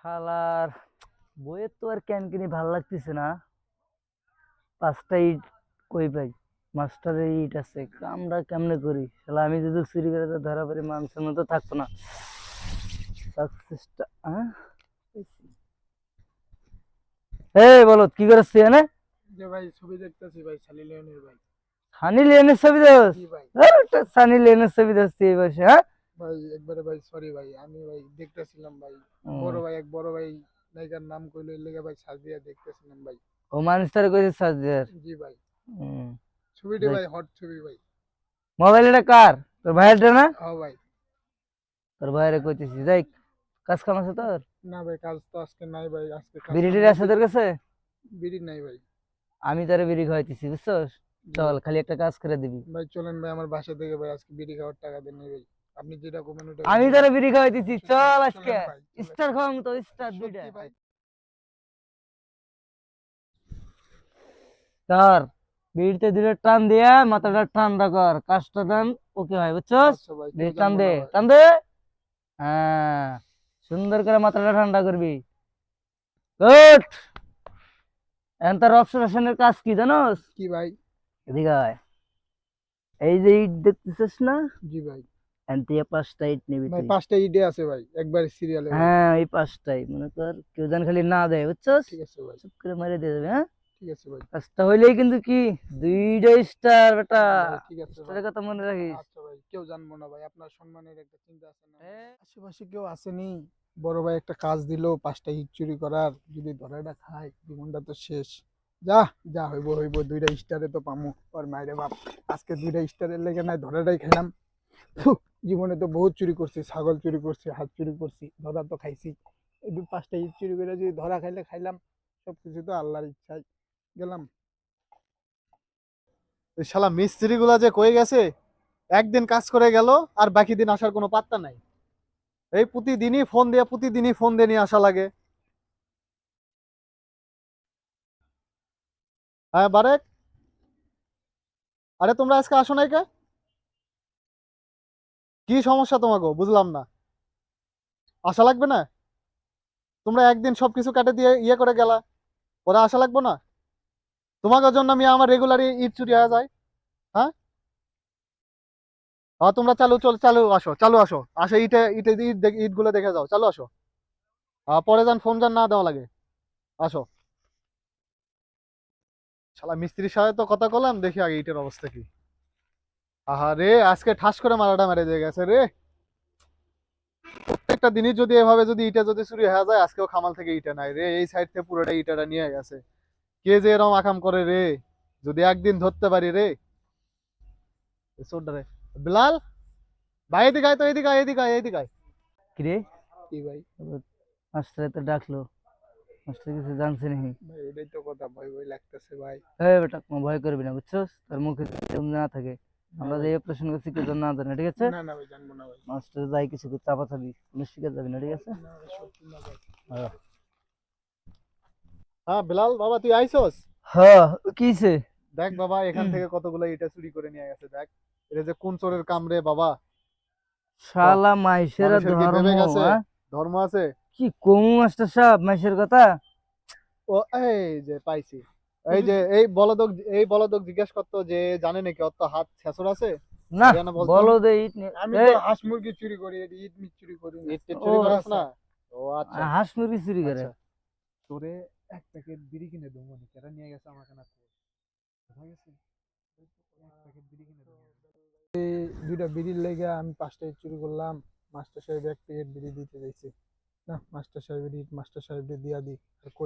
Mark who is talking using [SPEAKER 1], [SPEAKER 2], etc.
[SPEAKER 1] শালার বইয়ের তো আর ক্যান কিনি ভালো লাগতেছে না। পাঁচটা ইট কই পাই? মাস্টারের ইট আছে কামটা কেমনে করি? শালা আমি যদি চুরি করে তো ধরা পড়ি মানুষের মতো থাকব না। সাকসেসটা হ্যাঁ এই বলো কি করছিস এনে
[SPEAKER 2] যে ভাই ছবি দেখতেছি ভাই সালি লিওনের ভাই।
[SPEAKER 1] সানি লিওনের ছবি
[SPEAKER 2] ভাই।
[SPEAKER 1] সানি লিওনের ছবি দেস এই বসে হ্যাঁ?
[SPEAKER 2] ভাই একবারে ভাই সরি ভাই আমি ভাই দেখতেছিলাম ভাই।
[SPEAKER 1] হুম।
[SPEAKER 2] বড় ভাই এক বড় ভাই নায়িকার নাম কইলো এর লেগে ভাই সাজিয়া দেখতেছিলাম ভাই।
[SPEAKER 1] ও মানুষটারে কইছে সাজদের
[SPEAKER 2] জি ভাই।
[SPEAKER 1] হুম
[SPEAKER 2] ছবিটি
[SPEAKER 1] দেখ।
[SPEAKER 2] ভাই হট ছবি ভাই।
[SPEAKER 1] মোবাইল এটা কার? তোর ভাইয়েরটা না?
[SPEAKER 2] হ্যাঁ ভাই।
[SPEAKER 1] তোর ভাইয়েরে কইতেছি যাই কাজ কাম আছে তোর?
[SPEAKER 2] না ভাই কাজ তো আজকে নাই ভাই আজকে কাজ
[SPEAKER 1] বিড়ি টিড়ি আছে তোর কাছে?
[SPEAKER 2] বিড়ি নাই ভাই।
[SPEAKER 1] আমি তোরে বিড়ি খাওয়াইতেছি বুঝছস? চল খালি একটা কাজ করে দিবি।
[SPEAKER 2] ভাই চলেন ভাই আমার বাসা থেকে ভাই আজকে বিড়ি খাওয়ার টাকা দেন নাই ভাই। আপনি যেটা কমেন ওটা
[SPEAKER 1] আমি তোরে বিড়ি খাওয়াইতেছি চল আজকে। স্টার খাওয়াম তো স্টার দুইটা।
[SPEAKER 2] ভাই।
[SPEAKER 1] বিড়িতে দিলে টান দিয়া মাথাটা ঠান্ডা কর কাজটা দেন ওকে হয় বুঝছস?
[SPEAKER 2] আচ্ছা ভাই
[SPEAKER 1] বিড়ি টান দে টান দে। হ্যাঁ সুন্দর করে মাথাটা ঠান্ডা করবি। গুড! এখন তার অবজারভেশনের কাজ কি জানোস?
[SPEAKER 2] কি ভাই?
[SPEAKER 1] এদিকে এই যে ইট দেখতেছিস না?
[SPEAKER 2] জি ভাই।
[SPEAKER 1] পাঁচটা ইট নিবি
[SPEAKER 2] ভাই পাঁচটা ইডে আছে ভাই একবারে সিরিয়ালে
[SPEAKER 1] হ্যাঁ এই পাঁচটাই। মনে কর কেউ যেন খালি না দেয় বুঝছস?
[SPEAKER 2] ঠিক আছে ভাই।
[SPEAKER 1] চুপ করে মেরে দিয়ে দেবে হ্যাঁ?
[SPEAKER 2] ঠিক আছে ভাই।
[SPEAKER 1] পাঁচটা হইলেই কিন্তু কি? দুইটা স্টার বেটা।
[SPEAKER 2] ঠিক আছে ভাই।
[SPEAKER 1] স্টারের কথা মনে রাখিস?
[SPEAKER 2] আচ্ছা ভাই কেউ জানব না ভাই আপনার সম্মানের একটা চিন্তা আছে না?
[SPEAKER 1] হ্যাঁ।
[SPEAKER 2] আশেপাশে কেউ আসেনি? বড় ভাই একটা কাজ দিল পাঁচটা হিট চুরি করার যদি ধরাটা খায় জীবনটা তো শেষ। যা যা হইব হইব দুইটা স্টারে তো পামু। মাইরে বাপ আজকে দুইটা স্টারের লেগে নাই ধরাটাই খেলাম। জীবনে তো বহুত চুরি করছি, ছাগল চুরি করছি হাত চুরি করছি, ধরা তো খাইছি। এই দু পাঁচটা ইট চুরি করে যদি ধরা খাইলে খাইলাম সব কিছু তো আল্লাহর ইচ্ছায়। গেলাম।
[SPEAKER 3] শালা মিস্ত্রি গুলা যে কয়ে গেছে? একদিন কাজ করে গেল, আর বাকি দিন আসার কোনো পাত্তা নাই। এই প্রতিদিনই ফোন দিয়ে, প্রতিদিনই ফোন দিয়ে নিয়ে আসা লাগে। হ্যাঁ বারেক। আরে তোমরা আজকে আসো নাই কে? কি সমস্যা তোমাকে বুঝলাম না। আসা লাগবে না? তোমরা একদিন সবকিছু কাটে দিয়ে ইয়ে করে গেলা। পরে আসা লাগবে না? তোমাকে জন্য আমি আমার রেগুলারই ইট চুরি হয়ে যায়। হ্যাঁ? হ্যাঁ তোমরা চালু, চল, চালু, আসো চালু আসো। আসো ইটে ইটে, ইট ইটগুলো দেখে যাও। চালু আসো। হ্যাঁ পরে যান, ফোন যান, না দেওয়া লাগে। আসো। শালা মিস্ত্রির সাথে তো কথা বললাম দেখি আগে ইটের অবস্থা কি। আহা রে আজকে ঠাস করে মারাটা মেরে দিয়ে গেছে রে। প্রত্যেকটা দিনই যদি এভাবে যদি ইটা যদি চুরি হয়ে যায় আজকেও খামাল থেকে ইটা নাই রে। এই সাইড থেকে পুরোটা ইটাটা নিয়ে গেছে। কে যে এরম আকাম করে রে? যদি একদিন ধরতে পারি রে। এ চোরটা রে। বিলাল ভাই এদিকে আয় তো এদিকে আয় এদিকে আয় এদিকে আয়।
[SPEAKER 1] কিরে
[SPEAKER 2] কি ভাই?
[SPEAKER 1] মাস্টারে তো ডাকলো। মাস্টার কিছু জানছে নাকি?
[SPEAKER 2] ভাই এটাই তো কথা ভয় ভয় লাগতেছে ভাই।
[SPEAKER 1] হ্যাঁ বেটা ভয় করবি না বুঝছস? তোর মুখে না থাকে। আমরা যে প্রশ্ন করছি কেউ না জানে ঠিক আছে?
[SPEAKER 2] না না ভাই জানব না ভাই।
[SPEAKER 1] মাস্টার যাই কিছু চাপা চাবি কোনো শিখে যাবি না ঠিক আছে? হ্যাঁ।
[SPEAKER 3] হ্যাঁ বিলাল বাবা তুই আইসস?
[SPEAKER 1] হ্যাঁ কিছে
[SPEAKER 3] দেখ বাবা এখান থেকে কতগুলো এটা চুরি করে নিয়ে গেছে দেখ। এটা যে কোন চোরের কাম রে বাবা?
[SPEAKER 1] শালা মাইশের ধর্ম
[SPEAKER 3] আছে
[SPEAKER 1] হ্যাঁ?
[SPEAKER 3] ধর্ম আছে?
[SPEAKER 1] কি কমু মাস্টার সাহেব মাইশের কথা?
[SPEAKER 3] ও এই যে পাইছি। এই যে এই বলদক এই বলদক জিজ্ঞেস করতো যে জানে নাকি অত হাত ছেঁচর আছে?
[SPEAKER 1] না
[SPEAKER 3] জানা বলতো?
[SPEAKER 1] বলো দে ইট
[SPEAKER 2] আমি তো হাঁস মুরগি চুরি করি ইট মিট চুরি করি
[SPEAKER 3] ইট চুরি করাস
[SPEAKER 2] আচ্ছা।
[SPEAKER 3] না ও আচ্ছা।
[SPEAKER 1] হাঁস মুরগি চুরি করে।
[SPEAKER 3] আচ্ছা। তোরে এক প্যাকেট বিড়ি কিনে দেবো নি কেরা নিয়ে গেছে আমাকে না। কোথায় গেছে? এক প্যাকেট বিড়ি কিনে দেবো
[SPEAKER 2] এই দুইটা বিড়ির লেগে আমি পাঁচটা ইট চুরি করলাম মাস্টার সাহেব এক প্যাকেট বিড়ি দিতে চাইছে। না মাস্টার সাহেবের ইট মাস্টার সাহেবকে দিয়া দিই। কই